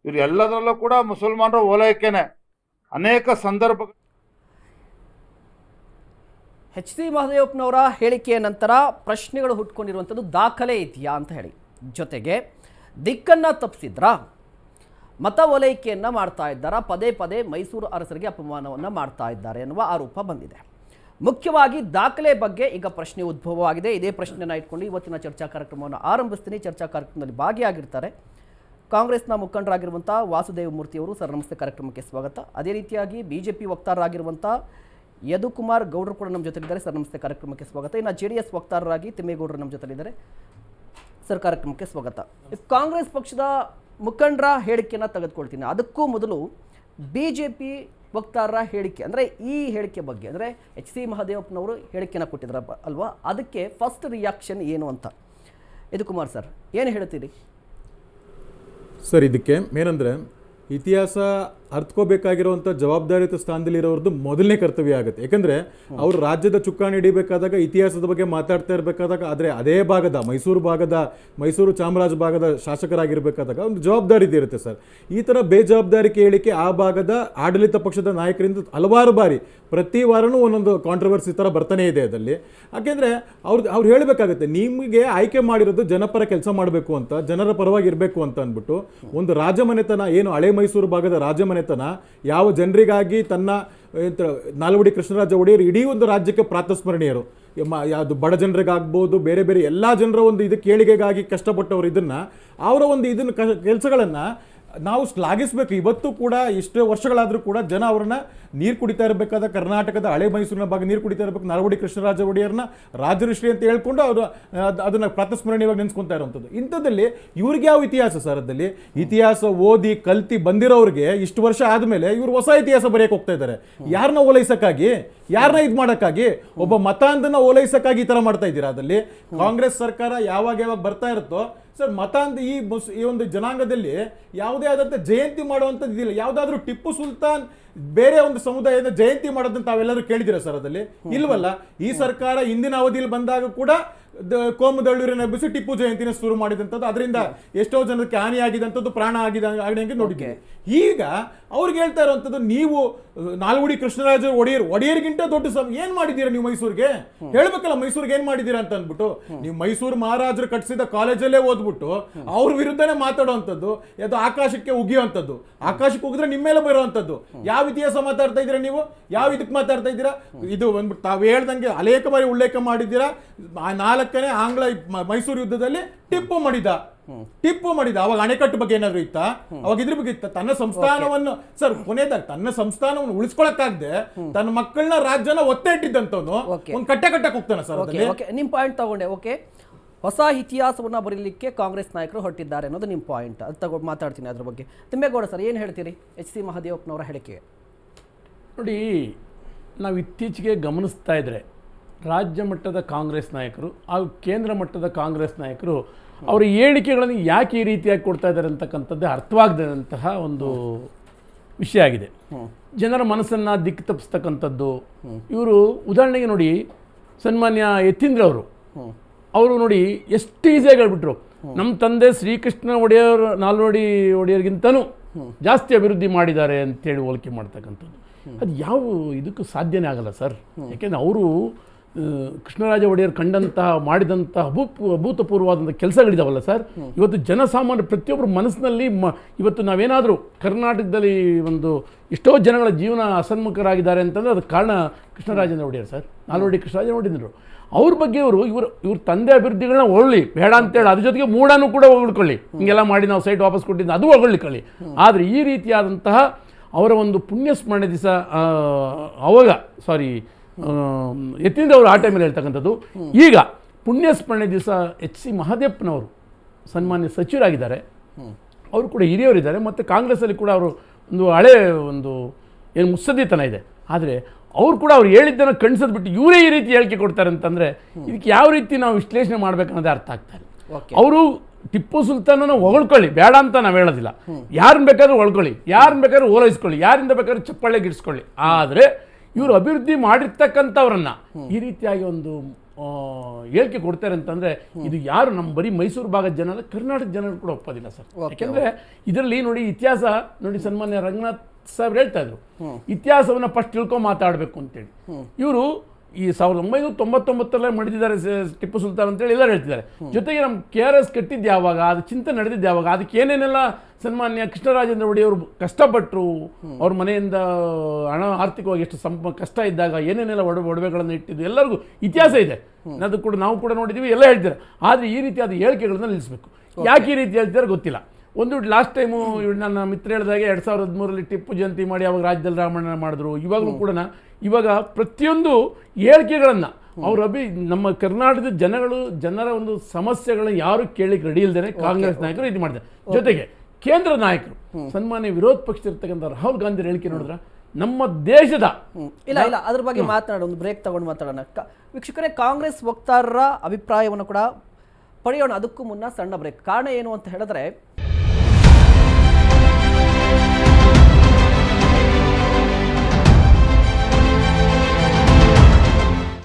ಇವ್ರು ಎಲ್ಲದರಲ್ಲೂ ಕೂಡ ಮುಸಲ್ಮಾನರ ಓಲೈಕೆನೆ. ಅನೇಕ ಸಂದರ್ಭ ಎಚ್ ಸಿ ಮಹದೇವಪ್ಪನವರ ಹೇಳಿಕೆಯ ನಂತರ ಪ್ರಶ್ನೆಗಳು ಹುಟ್ಕೊಂಡಿರುವಂಥದ್ದು ದಾಖಲೆ ಇದೆಯಾ ಅಂತ ಹೇಳಿ. ಜೊತೆಗೆ ದಿಕ್ಕನ್ನು ತಪ್ಪಿಸಿದ್ರಾ? ಮತ ಓಲೈಕೆಯನ್ನು ಮಾಡ್ತಾ ಇದ್ದಾರಾ? ಪದೇ ಪದೇ ಮೈಸೂರು ಅರಸರಿಗೆ ಅಪಮಾನವನ್ನು ಮಾಡ್ತಾ ಇದ್ದಾರೆ ಎನ್ನುವ ಆರೋಪ ಬಂದಿದೆ. ಮುಖ್ಯವಾಗಿ ದಾಖಲೆ ಬಗ್ಗೆ ಈಗ ಪ್ರಶ್ನೆ ಉದ್ಭವವಾಗಿದೆ. ಇದೇ ಪ್ರಶ್ನೆಯನ್ನು ಇಟ್ಕೊಂಡು ಇವತ್ತಿನ ಚರ್ಚಾ ಕಾರ್ಯಕ್ರಮವನ್ನು ಆರಂಭಿಸ್ತೀನಿ. ಚರ್ಚಾ ಕಾರ್ಯಕ್ರಮದಲ್ಲಿ ಭಾಗಿಯಾಗಿರ್ತಾರೆ. ಕಾಂಗ್ರೆಸ್ನ ಮುಖಂಡರಾಗಿರುವಂಥ ವಾಸುದೇವ ಮೂರ್ತಿಯವರು ಸರ್, ನಮಸ್ತೆ. ಕಾರ್ಯಕ್ರಮಕ್ಕೆ ಸ್ವಾಗತ. ಅದೇ ರೀತಿಯಾಗಿ ಬಿ ಜೆ ಪಿ ವಕ್ತಾರರಾಗಿರುವಂಥ ಯದುಕುಮಾರ್ ಗೌಡರು ಕೂಡ ನಮ್ಮ ಜೊತೆಲಿದ್ದಾರೆ ಸರ್, ನಮಸ್ತೆ. ಕಾರ್ಯಕ್ರಮಕ್ಕೆ ಸ್ವಾಗತ. ಇನ್ನು ಜೆ ಡಿ ಎಸ್ ವಕ್ತಾರರಾಗಿ ತಿಮ್ಮೇಗೌಡರು ನಮ್ಮ ಜೊತೆಲಿದ್ದಾರೆ ಸರ್, ಕಾರ್ಯಕ್ರಮಕ್ಕೆ ಸ್ವಾಗತ. ಕಾಂಗ್ರೆಸ್ ಪಕ್ಷದ ಮುಖಂಡರ ಹೇಳಿಕೆಯನ್ನು ತೆಗೆದುಕೊಳ್ತೀನಿ. ಅದಕ್ಕೂ ಮೊದಲು ಬಿ ಜೆ ಪಿ ವಕ್ತಾರರ ಹೇಳಿಕೆ, ಅಂದರೆ ಈ ಹೇಳಿಕೆ ಬಗ್ಗೆ, ಅಂದರೆ ಎಚ್ ಸಿ ಮಹಾದೇವಪ್ಪನವರು ಹೇಳಿಕೆನ ಕೊಟ್ಟಿದ್ದಾರೆ ಅಲ್ವಾ? ಅದಕ್ಕೆ ಫಸ್ಟ್ ರಿಯಾಕ್ಷನ್ ಏನು ಅಂತ? ಇದು ಕುಮಾರ್ ಸರ್ ಏನು ಹೇಳ್ತೀರಿ ಸರ್, ಇದಕ್ಕೆ ಏನಂದರೆ ಇತಿಹಾಸ ಅರ್ಥಕೋಬೇಕಾಗಿರುವಂಥ ಜವಾಬ್ದಾರಿಯುತ ಸ್ಥಾನದಲ್ಲಿರೋರ್ದು ಮೊದಲನೇ ಕರ್ತವ್ಯ ಆಗುತ್ತೆ. ಯಾಕಂದರೆ ಅವರು ರಾಜ್ಯದ ಚುಕ್ಕಾಣಿ ಹಿಡಿಬೇಕಾದಾಗ, ಇತಿಹಾಸದ ಬಗ್ಗೆ ಮಾತಾಡ್ತಾ ಇರಬೇಕಾದಾಗ, ಆದರೆ ಅದೇ ಭಾಗದ, ಮೈಸೂರು ಭಾಗದ, ಮೈಸೂರು ಚಾಮರಾಜ ಭಾಗದ ಶಾಸಕರಾಗಿರಬೇಕಾದಾಗ ಒಂದು ಜವಾಬ್ದಾರಿ ಇರುತ್ತೆ ಸರ್. ಈ ಥರ ಬೇಜವಾಬ್ದಾರಿ ಕೇಳಿಕೆ ಆ ಭಾಗದ ಆಡಳಿತ ಪಕ್ಷದ ನಾಯಕರಿಂದ ಹಲವಾರು ಬಾರಿ, ಪ್ರತಿ ವಾರನೂ ಒಂದೊಂದು ಕಾಂಟ್ರವರ್ಸಿ ಥರ ಬರ್ತಾನೆ ಇದೆ ಅದರಲ್ಲಿ. ಯಾಕೆಂದರೆ ಅವ್ರು ಅವ್ರು ಹೇಳಬೇಕಾಗುತ್ತೆ, ನಿಮಗೆ ಆಯ್ಕೆ ಮಾಡಿರೋದು ಜನಪರ ಕೆಲಸ ಮಾಡಬೇಕು ಅಂತ, ಜನರ ಪರವಾಗಿ ಇರಬೇಕು ಅಂತ ಅಂದ್ಬಿಟ್ಟು, ಒಂದು ರಾಜಮನೆತನ ಏನು ಹಳೆ ಮೈಸೂರು ಭಾಗದ ರಾಜಮನೆತನ ಯಾವ ಜನರಿಗಾಗಿ ತನ್ನ ನಾಲ್ವಡಿ ಕೃಷ್ಣರಾಜ ಒಡೆಯರು ಇಡೀ ಒಂದು ರಾಜ್ಯಕ್ಕೆ ಪ್ರಾತಸ್ಮರಣೀಯರು. ಯಾವುದು ಬಡ ಜನರಿಗಾಗ್ಬೋದು, ಬೇರೆ ಬೇರೆ ಎಲ್ಲ ಜನರ ಒಂದು ಇದಕ್ಕೆ ಏಳಿಗೆಗಾಗಿ ಕಷ್ಟಪಟ್ಟವರು ಇದನ್ನು, ಅವರ ಒಂದು ಇದನ್ನು ಕೆಲಸಗಳನ್ನು ನಾವು ಶ್ಲಾಘಿಸಬೇಕು. ಇವತ್ತು ಕೂಡ ಇಷ್ಟು ವರ್ಷಗಳಾದರೂ ಕೂಡ ಜನ ಅವ್ರನ್ನ ನೀರು ಕುಡಿತಾ ಇರಬೇಕಾದ ಕರ್ನಾಟಕದ ಹಳೆ ಮೈಸೂರಿನ ಭಾಗ ನೀರು ಕುಡಿತಾ ಇರಬೇಕು ನಾಲ್ವಡಿ ಕೃಷ್ಣರಾಜ ಒಡೆಯರ್ನ ರಾಜಋಷಿ ಅಂತ ಹೇಳ್ಕೊಂಡು ಅವರು ಅದನ್ನು ಪ್ರಾತಸ್ಮರಣೀಯವಾಗಿ ನೆನೆಸ್ಕೊಂತಾ ಇರುವಂಥದ್ದು ಇಂಥದ್ದಲ್ಲಿ ಇವ್ರಿಗೆ ಯಾವ ಇತಿಹಾಸ ಸರ್ ಅದರಲ್ಲಿ? ಇತಿಹಾಸ ಓದಿ ಕಲ್ತಿ ಬಂದಿರೋರಿಗೆ ಇಷ್ಟು ವರ್ಷ ಆದಮೇಲೆ ಇವರು ಹೊಸ ಇತಿಹಾಸ ಬರೆಯಕ್ಕೆ ಹೋಗ್ತಾ ಇದ್ದಾರೆ. ಯಾರನ್ನ ಓಲೈಸಕ್ಕಾಗಿ? ಯಾರನ್ನ ಇದು ಮಾಡೋಕ್ಕಾಗಿ? ಒಬ್ಬ ಮತಾಂಧನ ಓಲೈಸಕ್ಕಾಗಿ ಈ ಥರ ಮಾಡ್ತಾ ಇದ್ದೀರಾ ಅದರಲ್ಲಿ? ಕಾಂಗ್ರೆಸ್ ಸರ್ಕಾರ ಯಾವಾಗ ಯಾವಾಗ ಬರ್ತಾ ಇರುತ್ತೋ ಸರ್ ಮತ ಅಂತ ಈ ಮುಸ್ ಈ ಒಂದು ಜನಾಂಗದಲ್ಲಿ ಯಾವುದೇ ಆದಂಥ ಜಯಂತಿ ಮಾಡುವಂಥದ್ದು ಇದಿಲ್ಲ. ಯಾವುದಾದ್ರೂ ಟಿಪ್ಪು ಸುಲ್ತಾನ್ ಬೇರೆ ಒಂದು ಸಮುದಾಯದ ಜಯಂತಿ ಮಾಡೋದನ್ನು ತಾವೆಲ್ಲರೂ ಕೇಳಿದಿರ ಸರ್ ಅದಲ್ಲಿ ಇಲ್ವಲ್ಲ? ಈ ಸರ್ಕಾರ ಹಿಂದಿನ ಅವಧಿಯಲ್ಲಿ ಬಂದಾಗ ಕೂಡ ಕೋಮುದಳ್ಳೂರಿನ ಎಬ್ಬಿಸಿ ಟಿಪ್ಪು ಜಯಂತಿನ ಶುರು ಮಾಡಿದಂಥದ್ದು. ಅದರಿಂದ ಎಷ್ಟೋ ಜನಕ್ಕೆ ಹಾನಿಯಾಗಿದಂಥದ್ದು ಪ್ರಾಣ ಆಗಿದೆ ಆಗಿದಂಗೆ ನೋಡಿದ್ದೀವಿ ಈಗ ಅವ್ರಿಗೆ ಹೇಳ್ತಾ ಇರುವಂಥದ್ದು ನೀವು ನಾಲ್ವಡಿ ಕೃಷ್ಣರಾಜ ಒಡೆಯರ್ ಒಡೆಯರ್ಗಿಂತ ದೊಡ್ಡ ಸಮ ಏನ್ ಮಾಡಿದ್ದೀರಾ ನೀವು ಮೈಸೂರಿಗೆ? ಹೇಳ್ಬೇಕಲ್ಲ ಮೈಸೂರಿಗೆ ಏನ್ ಮಾಡಿದ್ದೀರಾ ಅಂತ ಅಂದ್ಬಿಟ್ಟು. ನೀವು ಮೈಸೂರು ಮಹಾರಾಜರು ಕಟ್ಟಿಸಿದ ಕಾಲೇಜಲ್ಲೇ ಓದ್ಬಿಟ್ಟು ಅವ್ರ ವಿರುದ್ಧನೇ ಮಾತಾಡುವಂಥದ್ದು ಅದು ಆಕಾಶಕ್ಕೆ ಉಗಿಯುವಂಥದ್ದು. ಆಕಾಶಕ್ಕೆ ಉಗಿದ್ರೆ ನಿಮ್ಮ ಮೇಲೆ ಬರುವಂಥದ್ದು. ಯಾವ ಇತಿಹಾಸ ಮಾತಾಡ್ತಾ ಇದ್ದೀರಾ ನೀವು? ಯಾವ ಇದಕ್ಕೆ ಮಾತಾಡ್ತಾ ಇದ್ದೀರಾ? ಇದು ಬಂದ್ಬಿಟ್ಟು ತಾವು ಹೇಳ್ದಂಗೆ ಅನೇಕ ಬಾರಿ ಉಲ್ಲೇಖ ಮಾಡಿದ್ದೀರಾ. ಆ ನಾಲ್ಕನೇ ಆಂಗ್ಲ ಮೈಸೂರು ಯುದ್ಧದಲ್ಲಿ ಟಿಪ್ಪು ಮಾಡಿದ. ಟಿಪ್ಪು ಮಾಡಿದ. ಅವಾಗ ಅಣೆಕಟ್ಟು ಬಗ್ಗೆ ಏನಾದ್ರು ಇತ್ತ? ಅವಾಗ ಇದ್ರ ಬಗ್ಗೆ ಇತ್ತ? ತನ್ನ ಸಂಸ್ಥಾನವನ್ನು ಸರ್ ಕೊನೆದಾಗ ತನ್ನ ಸಂಸ್ಥಾನವನ್ನು ಉಳಿಸ್ಕೊಳಕ್ಕಾಗದೆ ತನ್ನ ಮಕ್ಕಳನ್ನ ರಾಜ್ಯನ ಒತ್ತೆ ಇಟ್ಟಿದ್ದಂತವನು ಒಂದು ಕಟ್ಟೆ ಕಟ್ಟಕ್ಕೆ ಹೋಗ್ತಾನೆ ಸರ್ ಓಕೆ ಓಕೆ. ನಿಮ್ಮ ಪಾಯಿಂಟ್ ತಗೊಂಡೆ ಓಕೆ. ಹೊಸ ಇತಿಹಾಸವನ್ನು ಬರೀಲಿಕ್ಕೆ ಕಾಂಗ್ರೆಸ್ ನಾಯಕರು ಹೊರಟಿದ್ದಾರೆ ಅನ್ನೋದು ನಿಮ್ಮ ಪಾಯಿಂಟ್ ಅದು ತಗೊಂಡು ಮಾತಾಡ್ತೀನಿ ಅದ್ರ ಬಗ್ಗೆ. ತಿಮ್ಮೇಗೌಡ ಸರ್ ಏನು ಹೇಳ್ತೀರಿ? ಎಚ್ ಸಿ ಮಹದೇವಪ್ಪನವರ ಹೇಳಿಕೆ. ನೋಡಿ ನಾವು ಇತ್ತೀಚೆಗೆ ಗಮನಿಸ್ತಾ ಇದ್ದರೆ ರಾಜ್ಯ ಮಟ್ಟದ ಕಾಂಗ್ರೆಸ್ ನಾಯಕರು ಹಾಗೂ ಕೇಂದ್ರ ಮಟ್ಟದ ಕಾಂಗ್ರೆಸ್ ನಾಯಕರು ಅವರ ಹೇಳಿಕೆಗಳನ್ನು ಯಾಕೆ ಈ ರೀತಿಯಾಗಿ ಕೊಡ್ತಾ ಇದ್ದಾರೆ ಅಂತಕ್ಕಂಥದ್ದೇ ಅರ್ಥವಾಗದಂತಹ ಒಂದು ವಿಷಯ ಆಗಿದೆ. ಜನರ ಮನಸ್ಸನ್ನು ದಿಕ್ಕು ತಪ್ಪಿಸ್ತಕ್ಕಂಥದ್ದು. ಇವರು ಉದಾಹರಣೆಗೆ ನೋಡಿ ಸನ್ಮಾನ್ಯ ಯತೀಂದ್ರ ಅವರು. ಅವರು ನೋಡಿ ಎಷ್ಟು ಈಸಿಯಾಗಿ ಹೇಳ್ಬಿಟ್ರು. ನಮ್ಮ ತಂದೆ ಶ್ರೀಕೃಷ್ಣ ಒಡೆಯರ್ ನಾಲ್ವಡಿ ಒಡೆಯರ್ಗಿಂತನೂ ಜಾಸ್ತಿ ಅಭಿವೃದ್ಧಿ ಮಾಡಿದ್ದಾರೆ ಅಂತೇಳಿ ಹೋಲಿಕೆ ಮಾಡ್ತಕ್ಕಂಥದ್ದು. ಅದು ಯಾವ ಇದಕ್ಕೂ ಸಾಧ್ಯನೇ ಆಗಲ್ಲ ಸರ್. ಯಾಕೆಂದರೆ ಅವರು ಕೃಷ್ಣರಾಜ ಒಡೆಯರ್ ಕಂಡಂತಹ, ಮಾಡಿದಂತಹ ಅಭೂಪ ಅಭೂತಪೂರ್ವವಾದಂಥ ಕೆಲಸಗಳಿದಾವಲ್ಲ ಸರ್? ಇವತ್ತು ಜನಸಾಮಾನ್ಯ ಪ್ರತಿಯೊಬ್ಬರ ಮನಸ್ಸಿನಲ್ಲಿ ಮ ಇವತ್ತು ನಾವೇನಾದರೂ ಕರ್ನಾಟಕದಲ್ಲಿ ಒಂದು ಎಷ್ಟೋ ಜನಗಳ ಜೀವನ ಅಸನ್ಮುಖರಾಗಿದ್ದಾರೆ ಅಂತಂದರೆ ಅದಕ್ಕೆ ಕಾರಣ ಕೃಷ್ಣರಾಜೇಂದ್ರ ಒಡೆಯರ್ ಸರ್. ನಾಲ್ವಡಿ ಕೃಷ್ಣರಾಜ ಒಡೆಯರು ಅವ್ರ ಬಗ್ಗೆ ಇವರು ಇವರು, ಇವ್ರ ತಂದೆ ಅಭಿವೃದ್ಧಿಗಳನ್ನ ಹೊಳ್ಳಿ ಬೇಡ ಅಂತೇಳಿ ಅದ್ರ ಜೊತೆಗೆ ಮೂಡಾನು ಕೂಡ ಹೊಗಳ್ಕೊಳ್ಳಿ. ಹಿಂಗೆಲ್ಲ ಮಾಡಿ ನಾವು ಸೈಟ್ ವಾಪಸ್ ಕೊಟ್ಟಿದ್ದು ಅದು ಹೊಗಳ್ಕೊಳ್ಳಿ. ಆದರೆ ಈ ರೀತಿಯಾದಂತಹ ಅವರ ಒಂದು ಪುಣ್ಯ ಸ್ಮರಣೆ ದಿವಸ ಅವಾಗ ಸಾರಿ ಯತೀಂದ್ರ ಅವರು ಆ ಟೈಮಲ್ಲಿ ಹೇಳ್ತಕ್ಕಂಥದ್ದು. ಈಗ ಪುಣ್ಯ ಸ್ಮರಣೆ ದಿವಸ ಎಚ್ ಸಿ ಮಹದೇಪ್ಪನವರು ಸನ್ಮಾನ್ಯ ಸಚಿವರಾಗಿದ್ದಾರೆ. ಅವರು ಕೂಡ ಹಿರಿಯವರಿದ್ದಾರೆ. ಮತ್ತು ಕಾಂಗ್ರೆಸ್ಸಲ್ಲಿ ಕೂಡ ಅವರು ಒಂದು ಹಳೆ ಒಂದು ಏನು ಮುತ್ಸದ್ದಿತನ ಇದೆ. ಆದರೆ ಅವ್ರು ಕೂಡ ಅವ್ರು ಹೇಳಿದ್ದನ್ನು ಕಣ್ಸದ್ ಬಿಟ್ಟು ಇವರೇ ಈ ರೀತಿ ಹೇಳಿಕೆ ಕೊಡ್ತಾರೆ ಅಂತಂದರೆ ಇದಕ್ಕೆ ಯಾವ ರೀತಿ ನಾವು ವಿಶ್ಲೇಷಣೆ ಮಾಡಬೇಕನ್ನೋದೇ ಅರ್ಥ ಆಗ್ತಾ ಇಲ್ಲ. ಅವರು ಟಿಪ್ಪು ಸುಲ್ತಾನನ ಹೊಗಳ್ಕೊಳ್ಳಿ. ಬೇಡ ಅಂತ ನಾವು ಹೇಳೋದಿಲ್ಲ. ಯಾರನ್ನ ಬೇಕಾದ್ರೂ ಹೊಳ್ಕೊಳ್ಳಿ ಯಾರನ್ನ ಬೇಕಾದ್ರೂ ಓಲೈಸ್ಕೊಳ್ಳಿ. ಯಾರಿಂದ ಬೇಕಾದ್ರೂ ಚಪ್ಪಾಳೆ ಗಿಡಿಸ್ಕೊಳ್ಳಿ. ಆದರೆ ಇವರು ಅಭಿವೃದ್ಧಿ ಮಾಡಿರ್ತಕ್ಕಂಥವ್ರನ್ನ ಈ ರೀತಿಯಾಗಿ ಒಂದು ಹೇಳಿಕೆ ಕೊಡ್ತಾರೆ ಅಂತಂದ್ರೆ ಇದು ಯಾರು? ನಮ್ಮ ಬರೀ ಮೈಸೂರು ಭಾಗದ ಜನ ಅಲ್ಲ ಕರ್ನಾಟಕ ಜನರು ಕೂಡ ಒಪ್ಪೋದಿಲ್ಲ ಸರ್. ಯಾಕೆಂದ್ರೆ ಇದರಲ್ಲಿ ನೋಡಿ ಇತಿಹಾಸ ನೋಡಿ ಸನ್ಮಾನ್ಯ ರಂಗನಾಥ್ ಸಾಹೇಬ್ರು ಹೇಳ್ತಾ ಇದ್ರು. ಇತಿಹಾಸವನ್ನ ಫಸ್ಟ್ ತಿಳ್ಕೊ ಮಾತಾಡಬೇಕು ಅಂತೇಳಿ. ಇವರು ಈ ಸಾವಿರದ ಒಂಬೈನೂರ ತೊಂಬತ್ತೊಂಬತ್ತರಲ್ಲೇ ಮಾಡಿದ್ದಾರೆ ಸ- ಟಿಪ್ಪು ಸುಲ್ತಾನ್ ಅಂತೇಳಿ ಎಲ್ಲರೂ ಹೇಳ್ತಿದ್ದಾರೆ. ಜೊತೆಗೆ ನಮ್ಮ ಕೆ ಆರ್ ಎಸ್ ಕಟ್ಟಿದ್ದು ಯಾವಾಗ, ಅದು ಚಿಂತೆ ನಡೆದಿದ್ದು ಯಾವಾಗ, ಅದಕ್ಕೆ ಏನೇನೆಲ್ಲ ಸನ್ಮಾನ್ಯ ಕೃಷ್ಣರಾಜೇಂದ್ರ ಒಡೆಯವರು ಕಷ್ಟಪಟ್ಟರು ಅವ್ರ ಮನೆಯಿಂದ ಹಣ ಆರ್ಥಿಕವಾಗಿ ಎಷ್ಟು ಸಂಪ, ಕಷ್ಟ ಇದ್ದಾಗ ಏನೇನೆಲ್ಲ ಒಡ, ಒಡವೆಗಳನ್ನು ಇಟ್ಟಿದ್ದು, ಎಲ್ಲರಿಗೂ ಇತಿಹಾಸ ಇದೆ. ಅದು ಕೂಡ ನಾವು ಕೂಡ ನೋಡಿದ್ದೀವಿ ಎಲ್ಲ ಹೇಳ್ತಾರೆ ಆದರೆ ಈ ರೀತಿಯಾದ ಹೇಳಿಕೆಗಳನ್ನು ನಿಲ್ಲಿಸಬೇಕು. ಯಾಕೆ ಈ ರೀತಿ ಹೇಳ್ತಿದ್ದಾರೆ ಗೊತ್ತಿಲ್ಲ. ಒಂದು ಲಾಸ್ಟ್ ಟೈಮು ನನ್ನ ಮಿತ್ರ ಹೇಳಿದಾಗೆ ಎರಡು ಸಾವಿರದ ಹದಿಮೂರಲ್ಲಿ ಟಿಪ್ಪು ಜಯಂತಿ ಮಾಡಿ ಅವಾಗ ರಾಜ್ಯದಲ್ಲಿ ರಾಮಣ್ಣ ಮಾಡಿದ್ರು. ಇವಾಗಲೂ ಕೂಡ ಇವಾಗ ಪ್ರತಿಯೊಂದು ಹೇಳಿಕೆಗಳನ್ನು ಅವ್ರ ಅಭಿ ನಮ್ಮ ಕರ್ನಾಟಕದ ಜನಗಳು ಜನರ ಒಂದು ಸಮಸ್ಯೆಗಳನ್ನ ಯಾರು ಕೇಳಿಕ್ ರೆಡಿ ಇಲ್ದೇನೆ ಕಾಂಗ್ರೆಸ್ ನಾಯಕರು ಇದು ಮಾಡಿದೆ ಜೊತೆಗೆ ಕೇಂದ್ರ ನಾಯಕರು ಸನ್ಮಾನ್ಯ ವಿರೋಧ ಇರ್ತಕ್ಕಂಥ ರಾಹುಲ್ ಗಾಂಧಿ ಹೇಳಿಕೆ ನೋಡಿದ್ರೆ? ನಮ್ಮ ದೇಶದ ಇಲ್ಲ ಇಲ್ಲ ಅದ್ರ ಬಗ್ಗೆ ಮಾತನಾಡೋ ಒಂದು ಬ್ರೇಕ್ ತಗೊಂಡು ಮಾತಾಡೋಣ. ಕ- ವೀಕ್ಷಕರೇ ಕಾಂಗ್ರೆಸ್ ವಕ್ತಾರರ ಅಭಿಪ್ರಾಯವನ್ನು ಕೂಡ ಪಡೆಯೋಣ. ಅದಕ್ಕೂ ಮುನ್ನ ಸಣ್ಣ ಬ್ರೇಕ್ ಕಾರಣ ಏನು ಅಂತ ಹೇಳಿದ್ರೆ